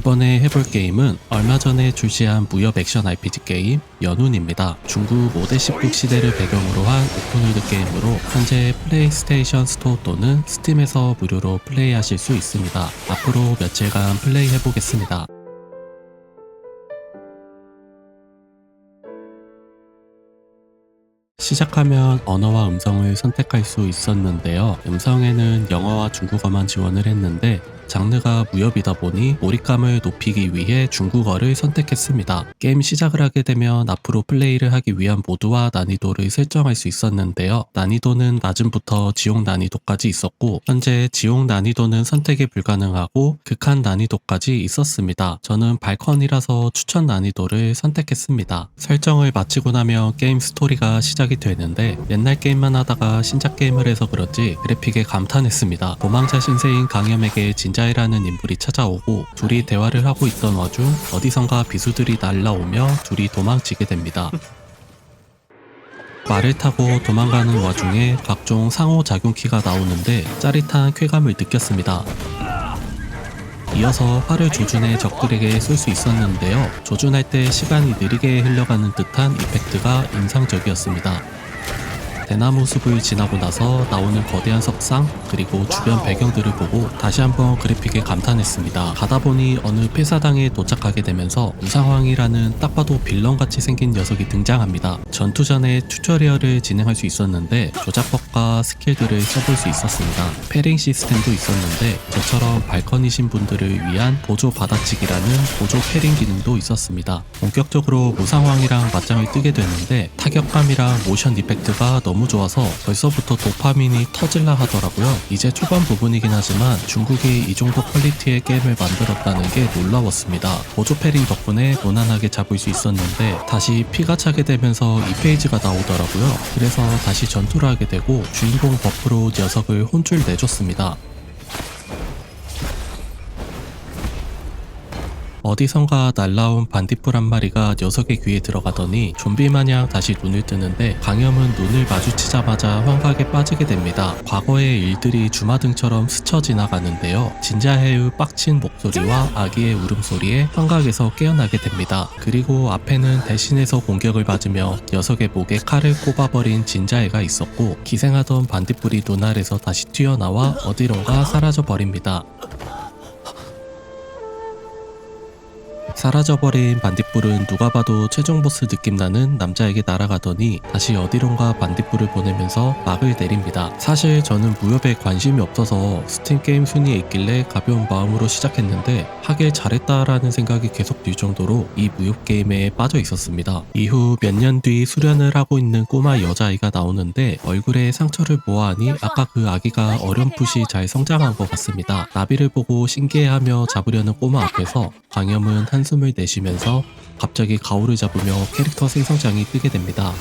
이번에 해볼 게임은 얼마 전에 출시한 무협 액션 RPG 게임 연운입니다. 중국 5대 16 시대를 배경으로 한 오픈월드 게임으로 현재 플레이스테이션 스토어 또는 스팀에서 무료로 플레이하실 수 있습니다. 앞으로 며칠간 플레이해보겠습니다. 시작하면 언어와 음성을 선택할 수 있었는데요. 음성에는 영어와 중국어만 지원을 했는데 장르가 무협이다 보니 몰입감을 높이기 위해 중국어를 선택했습니다. 게임 시작을 하게 되면 앞으로 플레이를 하기 위한 모드와 난이도를 설정할 수 있었는데요. 난이도는 낮음부터 지옥 난이도까지 있었고 현재 지옥 난이도는 선택이 불가능하고 극한 난이도까지 있었습니다. 저는 발컨이라서 추천 난이도를 선택했습니다. 설정을 마치고 나면 게임 스토리가 시작 이 되는데 옛날 게임만 하다가 신작 게임을 해서 그런지 그래픽에 감탄했습니다. 도망자 신세인 강염에게 진자이라는 인물이 찾아오고 둘이 대화를 하고 있던 와중 어디선가 비수들이 날라오며 둘이 도망치게 됩니다. 말을 타고 도망가는 와중에 각종 상호작용키가 나오는데 짜릿한 쾌감을 느꼈습니다. 이어서 활을 조준해 적들에게 쏠 수 있었는데요. 조준할 때 시간이 느리게 흘러가는 듯한 이펙트가 인상적이었습니다. 대나무 숲을 지나고 나서 나오는 거대한 석상 그리고 주변 배경들을 보고 다시 한번 그래픽에 감탄했습니다. 가다 보니 어느 폐사당에 도착하게 되면서 우상황이라는 딱 봐도 빌런같이 생긴 녀석이 등장합니다. 전투 전에 튜토리얼을 진행할 수 있었는데 조작법과 스킬들을 써볼 수 있었습니다. 패링 시스템도 있었는데 저처럼 발컨이신 분들을 위한 보조 받아치기라는 보조 패링 기능도 있었습니다. 본격적으로 무상황이랑 맞짱을 뜨게 되는데 타격감이랑 모션 이펙트가 너무 좋아서 벌써부터 도파민이 터질라 하더라고요. 이제 초반 부분이긴 하지만 중국이 이 정도 퀄리티의 게임을 만들었다는 게 놀라웠습니다. 보조 패링 덕분에 무난하게 잡을 수 있었는데 다시 피가 차게 되면서 2페이지가 나오더라고요. 그래서 다시 전투를 하게 되고 주인공 버프로 녀석을 혼쭐 내줬습니다. 어디선가 날라온 반딧불 한 마리가 녀석의 귀에 들어가더니 좀비 마냥 다시 눈을 뜨는데 강염은 눈을 마주치자마자 환각에 빠지게 됩니다. 과거의 일들이 주마등처럼 스쳐 지나가는데요. 진자해의 빡친 목소리와 아기의 울음소리에 환각에서 깨어나게 됩니다. 그리고 앞에는 대신해서 공격을 받으며 녀석의 목에 칼을 꼽아버린 진자해가 있었고 기생하던 반딧불이 눈 아래서 다시 튀어나와 어디론가 사라져 버립니다. 사라져버린 반딧불은 누가 봐도 최종 보스 느낌 나는 남자에게 날아가더니 다시 어디론가 반딧불을 보내면서 막을 내립니다. 사실 저는 무협에 관심이 없어서 스팀 게임 순위에 있길래 가벼운 마음으로 시작했는데 하길 잘했다라는 생각이 계속 들 정도로 이 무협 게임에 빠져 있었습니다. 이후 몇 년 뒤 수련을 하고 있는 꼬마 여자아이가 나오는데 얼굴에 상처를 보아하니 아까 그 아기가 어렴풋이 잘 성장한 것 같습니다. 나비를 보고 신기해하며 잡으려는 꼬마 앞에서 광염은 한숨 을 내쉬면서 갑자기 가오를 잡으며 캐릭터 생성장이 뜨게 됩니다.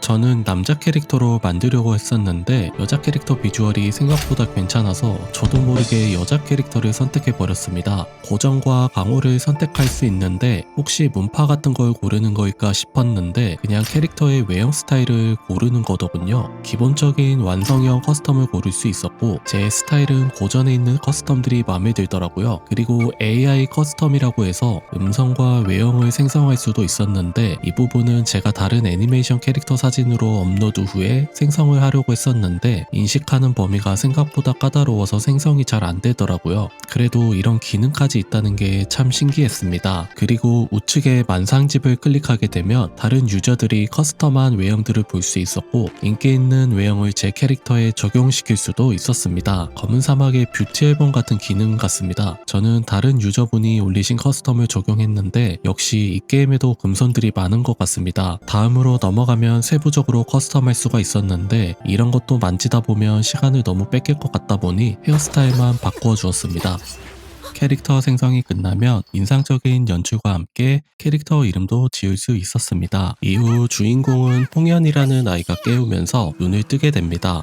저는 남자 캐릭터로 만들려고 했었는데 여자 캐릭터 비주얼이 생각보다 괜찮아서 저도 모르게 여자 캐릭터를 선택해 버렸습니다. 고정과 강호를 선택할 수 있는데 혹시 문파 같은 걸 고르는 거일까 싶었는데 그냥 캐릭터의 외형 스타일을 고르는 거더군요. 기본적인 완성형 커스텀을 고를 수 있었고 제 스타일은 고전에 있는 커스텀들이 마음에 들더라고요. 그리고 AI 커스텀이라고 해서 음성과 외형을 생성할 수도 있었는데 이 부분은 제가 다른 애니메이션 캐릭터 사 진으로 업로드 후에 생성을 하려고 했었는데 인식하는 범위가 생각보다 까다로워서 생성이 잘 안 되더라고요. 그래도 이런 기능까지 있다는 게 참 신기했습니다. 그리고 우측에 만상집을 클릭하게 되면 다른 유저들이 커스텀한 외형들을 볼 수 있었고 인기 있는 외형을 제 캐릭터에 적용시킬 수도 있었습니다. 검은 사막의 뷰티 앨범 같은 기능 같습니다. 저는 다른 유저분이 올리신 커스텀을 적용했는데 역시 이 게임에도 금손들이 많은 것 같습니다. 다음으로 넘어가면 세 부적으로 커스텀할 수가 있었는데 이런 것도 만지다 보면 시간을 너무 뺏길 것 같다 보니 헤어스타일만 바꾸어 주었습니다. 캐릭터 생성이 끝나면 인상적인 연출과 함께 캐릭터 이름도 지을 수 있었습니다. 이후 주인공은 홍연이라는 아이가 깨우면서 눈을 뜨게 됩니다.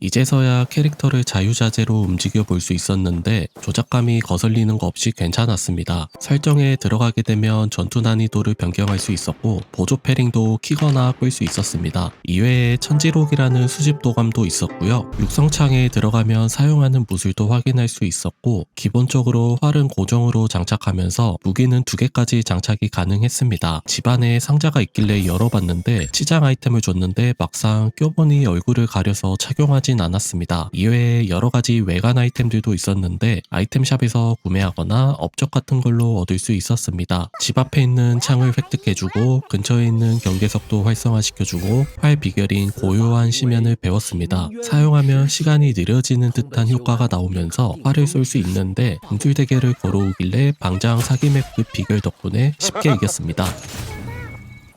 이제서야 캐릭터를 자유자재로 움직여 볼 수 있었는데 조작감이 거슬리는 거 없이 괜찮았습니다. 설정에 들어가게 되면 전투 난이도를 변경할 수 있었고 보조 패링도 키거나 끌 수 있었습니다. 이외에 천지록이라는 수집 도감도 있었고요. 육성창에 들어가면 사용하는 무술도 확인할 수 있었고 기본적으로 활은 고정으로 장착하면서 무기는 두 개까지 장착이 가능했습니다. 집안에 상자가 있길래 열어봤는데 치장 아이템을 줬는데 막상 껴보니 얼굴을 가려서 착용하 진 않았습니다. 이외에 여러 가지 외관 아이템들도 있었는데 아이템샵에서 구매하거나 업적 같은 걸로 얻을 수 있었습니다. 집 앞에 있는 창을 획득해주고 근처에 있는 경계석도 활성화시켜주고 활 비결인 고요한 심연을 배웠습니다. 사용하면 시간이 느려지는 듯한 효과가 나오면서 활을 쏠 수 있는데 분줄 대결을 걸어오길래 방장 사기맵급 비결 덕분에 쉽게 이겼습니다.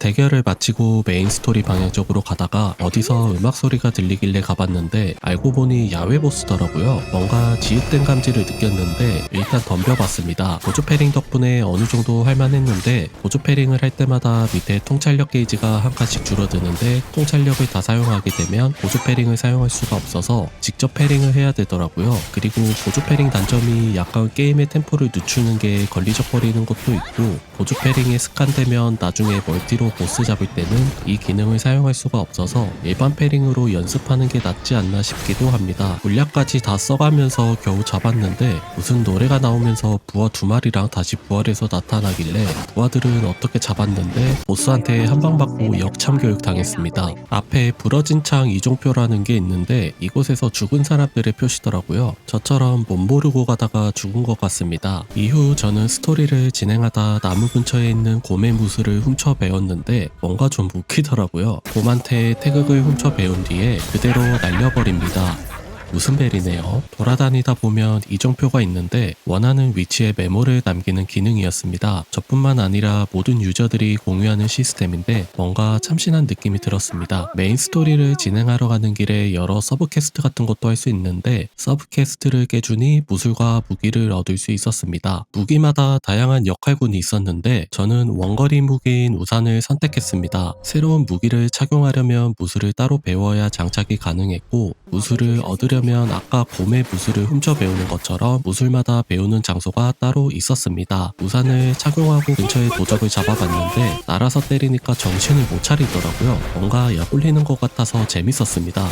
대결을 마치고 메인 스토리 방향 쪽으로 가다가 어디서 음악 소리가 들리길래 가봤는데 알고 보니 야외 보스더라고요. 뭔가 지읒된 감지를 느꼈는데 일단 덤벼봤습니다. 보조 패링 덕분에 어느 정도 할만했는데 보조 패링을 할 때마다 밑에 통찰력 게이지가 한 칸씩 줄어드는데 통찰력을 다 사용하게 되면 보조 패링을 사용할 수가 없어서 직접 패링을 해야 되더라고요. 그리고 보조 패링 단점이 약간 게임의 템포를 늦추는 게 걸리적거리는 것도 있고 보조 패링에 습관되면 나중에 멀티로 보스 잡을 때는 이 기능을 사용할 수가 없어서 일반 패링으로 연습하는 게 낫지 않나 싶기도 합니다. 물약까지 다 써가면서 겨우 잡았는데 무슨 노래가 나오면서 부하 두 마리랑 다시 부활해서 나타나길래 부하들은 어떻게 잡았는데 보스한테 한방 받고 역참교육 당했습니다. 앞에 부러진 창 이종표라는 게 있는데 이곳에서 죽은 사람들의 표시더라고요. 저처럼 못 모르고 가다가 죽은 것 같습니다. 이후 저는 스토리를 진행하다 나무 근처에 있는 곰의 무술을 훔쳐 배웠는데 뭔가 좀 웃기더라고요. 곰한테 태극을 훔쳐 배운 뒤에 그대로 날려버립니다. 무슨 벨이네요. 돌아다니다 보면 이정표가 있는데 원하는 위치에 메모를 남기는 기능이었습니다. 저뿐만 아니라 모든 유저들이 공유하는 시스템인데 뭔가 참신한 느낌이 들었습니다. 메인 스토리를 진행하러 가는 길에 여러 서브퀘스트 같은 것도 할 수 있는데 서브퀘스트를 깨주니 무술과 무기를 얻을 수 있었습니다. 무기마다 다양한 역할군이 있었는데 저는 원거리 무기인 우산을 선택했습니다. 새로운 무기를 착용하려면 무술을 따로 배워야 장착이 가능했고 무술을 얻으려면 아까 곰의 무술을 훔쳐 배우는 것처럼 무술마다 배우는 장소가 따로 있었습니다. 우산을 착용하고 근처에 도적을 잡아봤는데 날아서 때리니까 정신을 못 차리더라고요. 뭔가 약올리는 것 같아서 재밌었습니다.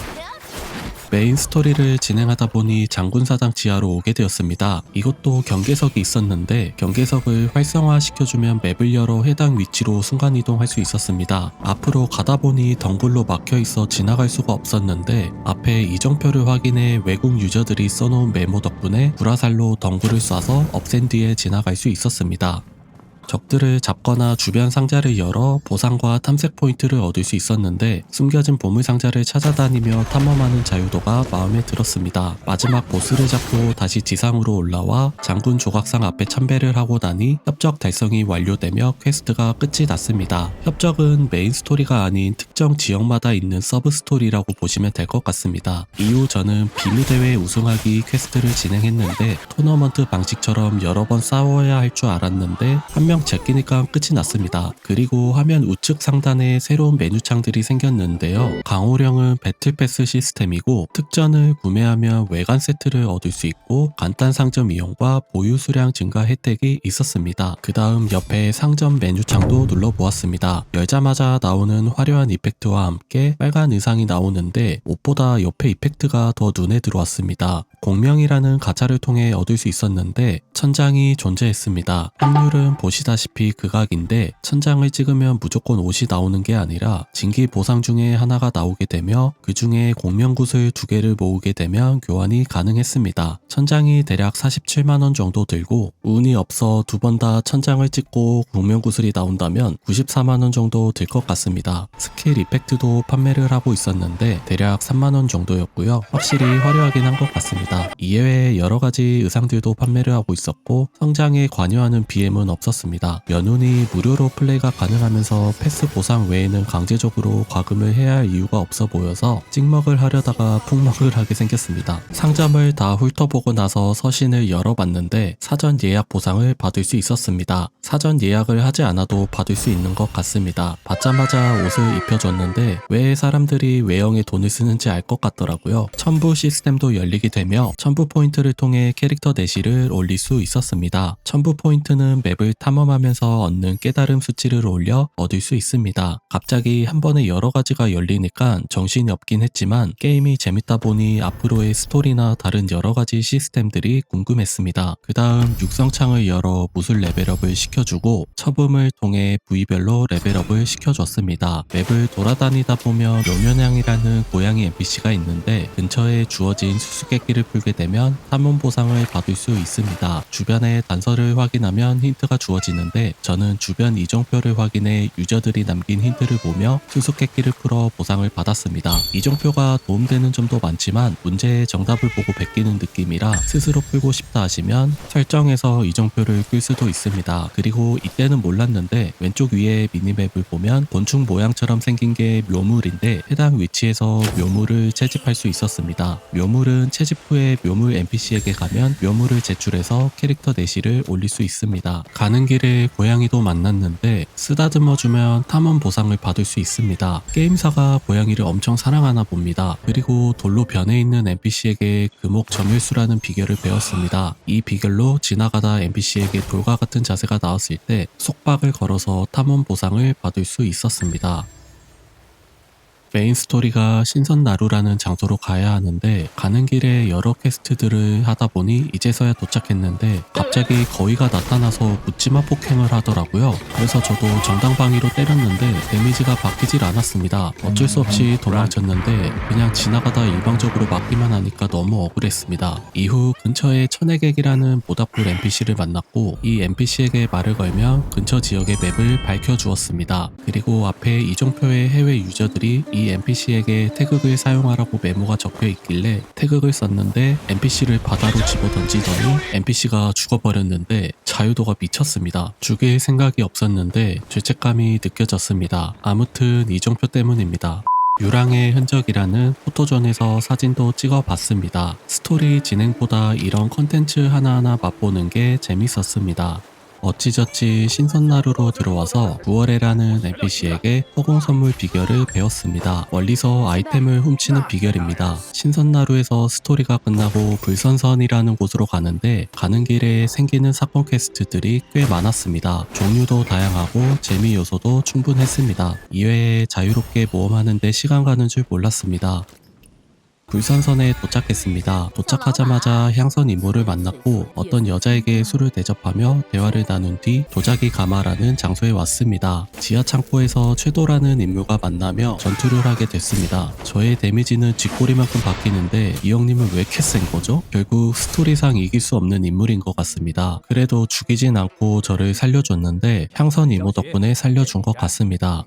메인 스토리를 진행하다 보니 장군사당 지하로 오게 되었습니다. 이것도 경계석이 있었는데 경계석을 활성화시켜주면 맵을 열어 해당 위치로 순간이동할 수 있었습니다. 앞으로 가다 보니 덩굴로 막혀 있어 지나갈 수가 없었는데 앞에 이정표를 확인해 외국 유저들이 써놓은 메모 덕분에 불화살로 덩굴을 쏴서 없앤 뒤에 지나갈 수 있었습니다. 적들을 잡거나 주변 상자를 열어 보상과 탐색 포인트를 얻을 수 있었는데 숨겨진 보물 상자를 찾아다니며 탐험하는 자유도가 마음에 들었습니다. 마지막 보스를 잡고 다시 지상으로 올라와 장군 조각상 앞에 참배를 하고 나니 협적 달성이 완료되며 퀘스트가 끝이 났습니다. 협적은 메인 스토리가 아닌 특정 지역마다 있는 서브 스토리라고 보시면 될 것 같습니다. 이후 저는 비무대회 우승하기 퀘스트를 진행했는데 토너먼트 방식처럼 여러 번 싸워야 할 줄 알았는데 한명 제끼니까 끝이 났습니다. 그리고 화면 우측 상단에 새로운 메뉴창들이 생겼는데요. 강호령은 배틀패스 시스템이고 특전을 구매하면 외관 세트를 얻을 수 있고 간단 상점 이용과 보유 수량 증가 혜택이 있었습니다. 그 다음 옆에 상점 메뉴창도 눌러보았습니다. 열자마자 나오는 화려한 이펙트와 함께 빨간 의상이 나오는데 무엇보다 옆에 이펙트가 더 눈에 들어왔습니다. 공명이라는 가차를 통해 얻을 수 있었는데 천장이 존재했습니다. 확률은 보시다시피 극악인데 천장을 찍으면 무조건 옷이 나오는 게 아니라 진기 보상 중에 하나가 나오게 되며 그 중에 공명굿을 두 개를 모으게 되면 교환이 가능했습니다. 천장이 대략 47만원 정도 들고 운이 없어 두 번 다 천장을 찍고 공명 구슬이 나온다면 94만원 정도 들 것 같습니다. 스킬 이펙트도 판매를 하고 있었는데 대략 3만원 정도였고요. 확실히 화려하긴 한 것 같습니다. 이외에 여러 가지 의상들도 판매를 하고 있었고 성장에 관여하는 BM은 없었습니다. 연운이 무료로 플레이가 가능하면서 패스 보상 외에는 강제적으로 과금을 해야 할 이유가 없어 보여서 찍먹을 하려다가 풍먹을 하게 생겼습니다. 상점을 다 훑어보고 보고 나서 서신을 열어봤는데 사전 예약 보상을 받을 수 있었습니다. 사전 예약을 하지 않아도 받을 수 있는 것 같습니다. 받자마자 옷을 입혀줬는데 왜 사람들이 외형에 돈을 쓰는지 알 것 같더라고요. 첨부 시스템도 열리게 되며 첨부 포인트를 통해 캐릭터 내실을 올릴 수 있었습니다. 첨부 포인트는 맵을 탐험하면서 얻는 깨달음 수치를 올려 얻을 수 있습니다. 갑자기 한 번에 여러 가지가 열리니까 정신이 없긴 했지만 게임이 재밌다 보니 앞으로의 스토리나 다른 여러 가지 시스템들이 궁금했습니다. 그 다음 육성창을 열어 무술 레벨업을 시켜주고 처음을 통해 부위별로 레벨업을 시켜줬습니다. 맵을 돌아다니다 보면 묘면향이라는 고양이 NPC가 있는데 근처에 주어진 수수께끼를 풀게 되면 탐험 보상을 받을 수 있습니다. 주변의 단서를 확인하면 힌트가 주어지는데 저는 주변 이정표를 확인해 유저들이 남긴 힌트를 보며 수수께끼를 풀어 보상을 받았습니다. 이정표가 도움되는 점도 많지만 문제의 정답을 보고 베끼는 느낌이라 스스로 풀고 싶다 하시면 설정에서 이정표를 끌 수도 있습니다. 그리고 이때는 몰랐는데 왼쪽 위에 미니맵을 보면 곤충 모양처럼 생긴 게 묘물인데 해당 위치에서 묘물을 채집할 수 있었습니다. 묘물은 채집 후에 묘물 NPC에게 가면 묘물을 제출해서 캐릭터 내실을 올릴 수 있습니다. 가는 길에 고양이도 만났는데 쓰다듬어 주면 탐험 보상을 받을 수 있습니다. 게임사가 고양이를 엄청 사랑하나 봅니다. 그리고 돌로 변해 있는 NPC에게 금옥 점일수라는 비결을 배웠습니다. 이 비결로 지나가다 NPC에게 돌과 같은 자세가 나왔을 때 속박을 걸어서 탐험 보상을 받을 수 있었습니다. 메인 스토리가 신선나루라는 장소로 가야 하는데 가는 길에 여러 퀘스트들을 하다 보니 이제서야 도착했는데 갑자기 거위가 나타나서 묻지마 폭행을 하더라고요. 그래서 저도 정당방위로 때렸는데 데미지가 바뀌질 않았습니다. 어쩔 수 없이 도망쳤는데 그냥 지나가다 일방적으로 맞기만 하니까 너무 억울했습니다. 이후 근처에 천혜객이라는 모닥불 NPC를 만났고 이 NPC에게 말을 걸면 근처 지역의 맵을 밝혀주었습니다. 그리고 앞에 이종표의 해외 유저들이 이 NPC에게 태극을 사용하라고 메모가 적혀 있길래 태극을 썼는데 NPC를 바다로 집어 던지더니 NPC가 죽어버렸는데 자유도가 미쳤습니다. 죽일 생각이 없었는데 죄책감이 느껴졌습니다. 아무튼 이종표 때문입니다. 유랑의 흔적이라는 포토존에서 사진도 찍어봤습니다. 스토리 진행보다 이런 컨텐츠 하나하나 맛보는 게 재밌었습니다. 어찌저찌 신선나루로 들어와서 9월에라는 NPC에게 허공 선물 비결을 배웠습니다. 멀리서 아이템을 훔치는 비결입니다. 신선나루에서 스토리가 끝나고 불선선이라는 곳으로 가는데 가는 길에 생기는 사건 퀘스트들이 꽤 많았습니다. 종류도 다양하고 재미 요소도 충분했습니다. 이외에 자유롭게 모험하는데 시간 가는 줄 몰랐습니다. 불선선에 도착했습니다. 도착하자마자 향선 이모를 만났고 어떤 여자에게 술을 대접하며 대화를 나눈 뒤 도자기 가마라는 장소에 왔습니다. 지하 창고에서 최도라는 인물과 만나며 전투를 하게 됐습니다. 저의 데미지는 쥐꼬리만큼 바뀌는데 이 형님은 왜 이렇게 센 거죠? 결국 스토리상 이길 수 없는 인물인 것 같습니다. 그래도 죽이진 않고 저를 살려줬는데 향선 이모 덕분에 살려준 것 같습니다.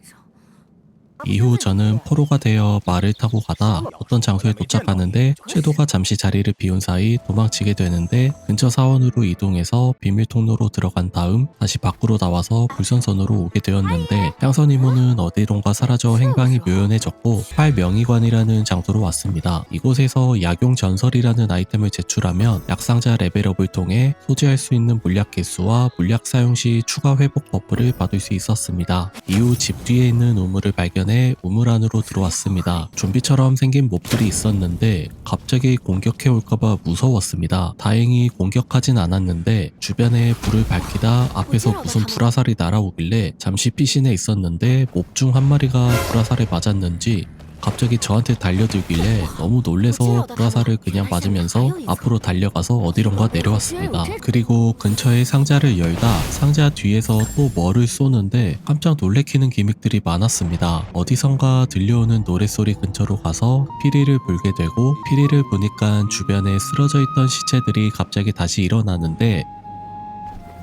이후 저는 포로가 되어 말을 타고 가다 어떤 장소에 도착하는데 최도가 잠시 자리를 비운 사이 도망치게 되는데 근처 사원으로 이동해서 비밀 통로로 들어간 다음 다시 밖으로 나와서 불선선으로 오게 되었는데 향선 이모는 어디론가 사라져 행방이 묘연해졌고 팔명의관이라는 장소로 왔습니다. 이곳에서 약용 전설이라는 아이템을 제출하면 약상자 레벨업을 통해 소지할 수 있는 물약 개수와 물약 사용 시 추가 회복 버프를 받을 수 있었습니다. 이후 집 뒤에 있는 우물을 발견해 우물 안으로 들어왔습니다. 좀비처럼 생긴 몹들이 있었는데 갑자기 공격해 올까봐 무서웠습니다. 다행히 공격하진 않았는데 주변에 불을 밝히다 앞에서 무슨 불화살이 날아오길래 잠시 피신해 있었는데 몹 중 한 마리가 불화살에 맞았는지 갑자기 저한테 달려들길래 너무 놀래서 불화살을 그냥 맞으면서 앞으로 달려가서 어디론가 내려왔습니다. 그리고 근처에 상자를 열다 상자 뒤에서 또 뭐를 쏘는데 깜짝 놀래키는 기믹들이 많았습니다. 어디선가 들려오는 노랫소리 근처로 가서 피리를 불게 되고 피리를 보니까 주변에 쓰러져 있던 시체들이 갑자기 다시 일어나는데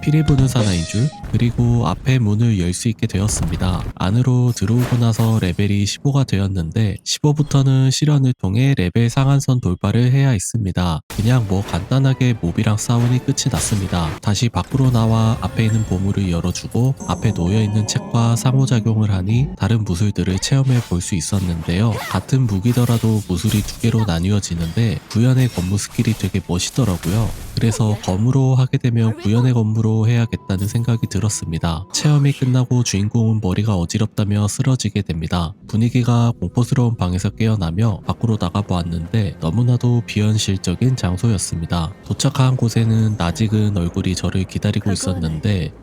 피리 부는 사나인 줄 그리고 앞에 문을 열 수 있게 되었습니다. 안으로 들어오고 나서 레벨이 15가 되었는데 15부터는 실현을 통해 레벨 상한선 돌파를 해야 했습니다. 그냥 뭐 간단하게 몹이랑 싸우니 끝이 났습니다. 다시 밖으로 나와 앞에 있는 보물을 열어주고 앞에 놓여있는 책과 상호작용을 하니 다른 무술들을 체험해 볼 수 있었는데요. 같은 무기더라도 무술이 두 개로 나뉘어지는데 구현의 건무 스킬이 되게 멋있더라고요. 그래서 검으로 하게 되면 구현의 검무로 해야겠다는 생각이 들었 습니다. 체험이 끝나고 주인공은 머리가 어지럽다며 쓰러지게 됩니다. 분위기가 공포스러운 방에서 깨어나며 밖으로 나가보았는데 너무나도 비현실적인 장소였습니다. 도착한 곳에는 낯익은 얼굴이 저를 기다리고 있었는데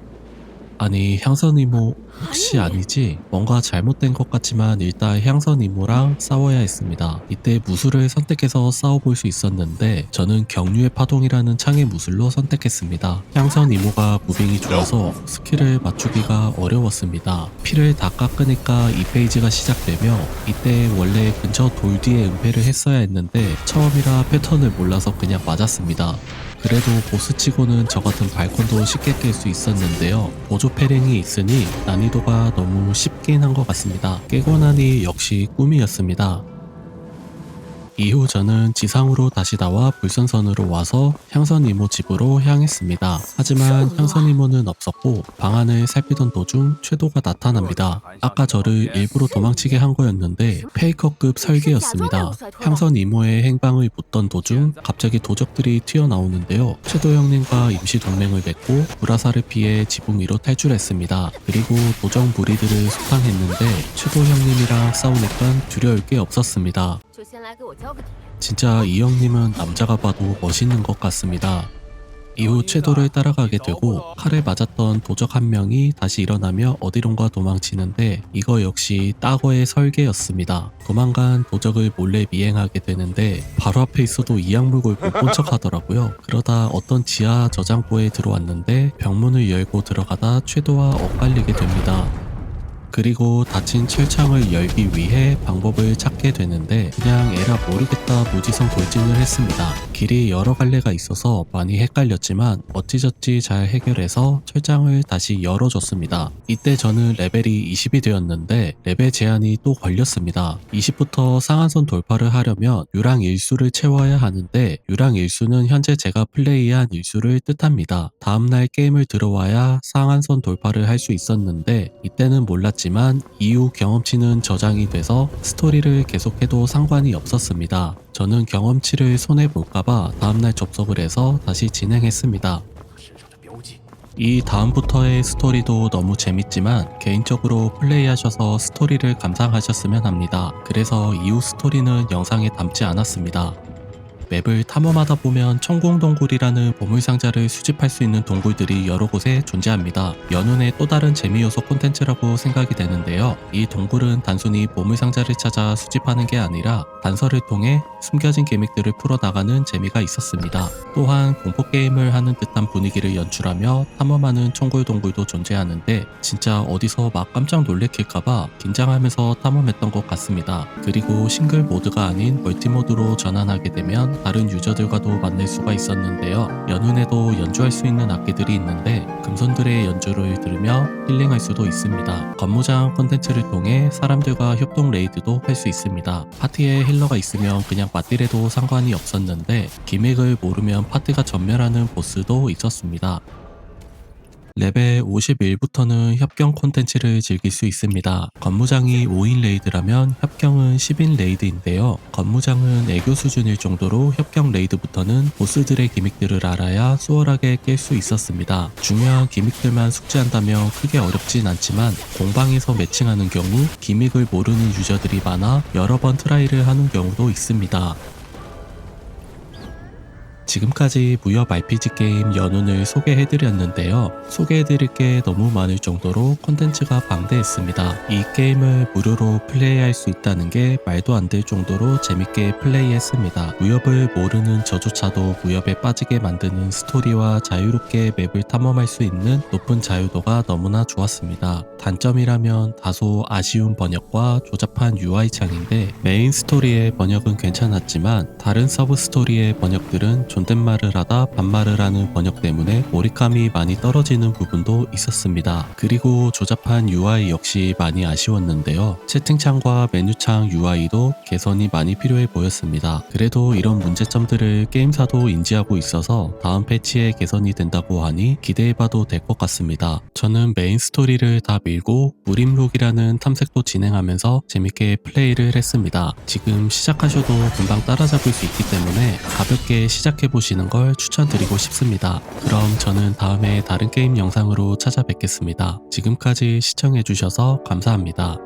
아니 향선 이모 혹시 아니지? 뭔가 잘못된 것 같지만 일단 향선 이모랑 싸워야 했습니다. 이때 무술을 선택해서 싸워볼 수 있었는데 저는 경류의 파동이라는 창의 무술로 선택했습니다. 향선 이모가 무빙이 좋아서 스킬을 맞추기가 어려웠습니다. 피를 다 깎으니까 이 페이지가 시작되며 이때 원래 근처 돌 뒤에 은폐를 했어야 했는데 처음이라 패턴을 몰라서 그냥 맞았습니다. 그래도 보스치고는 저 같은 발콘도 쉽게 깰 수 있었는데요. 보조 패링이 있으니 난이도가 너무 쉽긴 한 것 같습니다. 깨고 나니 역시 꿈이었습니다. 이후 저는 지상으로 다시 나와 불선선으로 와서 향선 이모 집으로 향했습니다. 하지만 향선 이모는 없었고 방 안을 살피던 도중 최도가 나타납니다. 아까 저를 일부러 도망치게 한 거였는데 페이커급 설계였습니다. 향선 이모의 행방을 묻던 도중 갑자기 도적들이 튀어나오는데요. 최도 형님과 임시 동맹을 맺고 불화사를 피해 지붕 위로 탈출했습니다. 그리고 도적 무리들을 소탕했는데 최도 형님이랑 싸우니까 두려울 게 없었습니다. 진짜 이 형님은 남자가 봐도 멋있는 것 같습니다. 이후 최도를 따라가게 되고 칼에 맞았던 도적 한 명이 다시 일어나며 어디론가 도망치는데 이거 역시 따거의 설계였습니다. 도망간 도적을 몰래 미행하게 되는데 바로 앞에 있어도 이악물골을 본척 하더라고요. 그러다 어떤 지하 저장고에 들어왔는데 병문을 열고 들어가다 최도와 엇갈리게 됩니다. 그리고 닫힌 철창을 열기 위해 방법을 찾게 되는데 그냥 에라 모르겠다 무지성 돌진을 했습니다. 길이 여러 갈래가 있어서 많이 헷갈렸지만 어찌저찌 잘 해결해서 철장을 다시 열어줬습니다. 이때 저는 레벨이 20이 되었는데 레벨 제한이 또 걸렸습니다. 20부터 상한선 돌파를 하려면 유랑 일수를 채워야 하는데 유랑 일수는 현재 제가 플레이한 일수를 뜻합니다. 다음날 게임을 들어와야 상한선 돌파를 할 수 있었는데 이때는 몰랐지만 있지만 이후 경험치는 저장이 돼서 스토리를 계속해도 상관이 없었습니다. 저는 경험치를 손해볼까봐 다음날 접속을 해서 다시 진행했습니다. 이 다음부터의 스토리도 너무 재밌지만 개인적으로 플레이하셔서 스토리를 감상하셨으면 합니다. 그래서 이후 스토리는 영상에 담지 않았습니다. 맵을 탐험하다 보면 천공동굴이라는 보물상자를 수집할 수 있는 동굴들이 여러 곳에 존재합니다. 연운의 또 다른 재미 요소 콘텐츠라고 생각이 되는데요. 이 동굴은 단순히 보물상자를 찾아 수집하는 게 아니라 단서를 통해 숨겨진 기믹들을 풀어나가는 재미가 있었습니다. 또한 공포게임을 하는 듯한 분위기를 연출하며 탐험하는 천골동굴도 존재하는데 진짜 어디서 막 깜짝 놀래킬까봐 긴장하면서 탐험했던 것 같습니다. 그리고 싱글 모드가 아닌 멀티 모드로 전환하게 되면 다른 유저들과도 만날 수가 있었는데요. 연운에도 연주할 수 있는 악기들이 있는데 금손들의 연주를 들으며 힐링할 수도 있습니다. 건무장 콘텐츠를 통해 사람들과 협동 레이드도 할 수 있습니다. 파티에 힐러가 있으면 그냥 맞디래도 상관이 없었는데 기믹을 모르면 파티가 전멸하는 보스도 있었습니다. 레벨 51부터는 협경 콘텐츠를 즐길 수 있습니다. 건무장이 5인 레이드라면 협경은 10인 레이드인데요. 건무장은 애교 수준일 정도로 협경 레이드부터는 보스들의 기믹들을 알아야 수월하게 깰 수 있었습니다. 중요한 기믹들만 숙지한다면 크게 어렵진 않지만 공방에서 매칭하는 경우 기믹을 모르는 유저들이 많아 여러 번 트라이를 하는 경우도 있습니다. 지금까지 무협 RPG 게임 연운을 소개해드렸는데요. 소개해드릴 게 너무 많을 정도로 콘텐츠가 방대했습니다. 이 게임을 무료로 플레이할 수 있다는 게 말도 안 될 정도로 재밌게 플레이했습니다. 무협을 모르는 저조차도 무협에 빠지게 만드는 스토리와 자유롭게 맵을 탐험할 수 있는 높은 자유도가 너무나 좋았습니다. 단점이라면 다소 아쉬운 번역과 조잡한 UI 창인데 메인 스토리의 번역은 괜찮았지만 다른 서브 스토리의 번역들은 존댓말을 하다 반말을 하는 번역 때문에 몰입감이 많이 떨어지는 부분도 있었습니다. 그리고 조잡한 UI 역시 많이 아쉬웠는데요. 채팅창과 메뉴창 UI도 개선이 많이 필요해 보였습니다. 그래도 이런 문제점들을 게임사도 인지하고 있어서 다음 패치에 개선이 된다고 하니 기대해봐도 될 것 같습니다. 저는 메인 스토리를 다 밀고 무림록이라는 탐색도 진행하면서 재밌게 플레이를 했습니다. 지금 시작하셔도 금방 따라잡을 수 있기 때문에 가볍게 시작 해보시는 걸 추천드리고 싶습니다. 그럼 저는 다음에 다른 게임 영상으로 찾아뵙겠습니다. 지금까지 시청해주셔서 감사합니다.